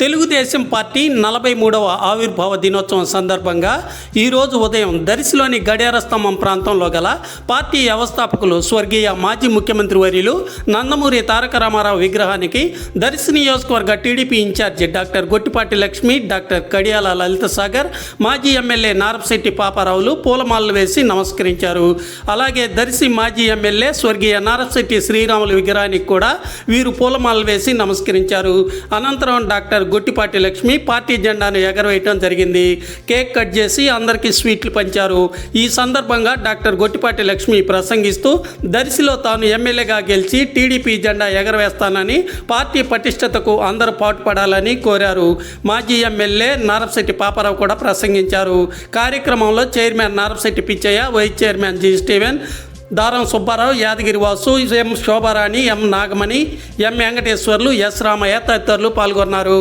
Telugu Desam party నలభై మూడవ ఆవిర్భావ దినోత్సవం సందర్భంగా ఈరోజు ఉదయం దరిశిలోని గడియార స్తంభం ప్రాంతంలో గల పార్టీ వ్యవస్థాపకులు స్వర్గీయ మాజీ ముఖ్యమంత్రి వర్యులు నందమూరి తారక రామారావు విగ్రహానికి దర్శి నియోజకవర్గ TDP incharge doctor Gottipati Lakshmi doctor Kadiyala Lalitha Sagar మాజీ ఎమ్మెల్యే నారపశెట్టి పాపారావులు పూలమాలలు వేసి నమస్కరించారు. అలాగే దర్శి మాజీ ఎమ్మెల్యే స్వర్గీయ నారపశెట్టి శ్రీరాములు విగ్రహానికి కూడా వీరు పూలమాలలు వేసి నమస్కరించారు. అనంతరం డాక్టర్ గొట్టిపాటి లక్ష్మి పార్టీ జెండాను ఎగరవేయటం జరిగింది. కేక్ కట్ చేసి అందరికీ స్వీట్లు పంచారు. ఈ సందర్భంగా డాక్టర్ గొట్టిపాటి లక్ష్మి ప్రసంగిస్తూ దర్శిలో తాను ఎమ్మెల్యేగా గెలిచి టీడీపీ జెండా ఎగరవేస్తానని పార్టీ పటిష్టతకు అందరూ పాటుపడాలని కోరారు. మాజీ ఎమ్మెల్యే నారపశెట్టి పాపారావు కూడా ప్రసంగించారు. కార్యక్రమంలో chairman Narapasetti Pichaiah vice chairman G Steven Daram Subbarao Yadagiri Vasu M Shobharani M Nagamani M Venkateswarlu S Ramaiah తదితరులు పాల్గొన్నారు.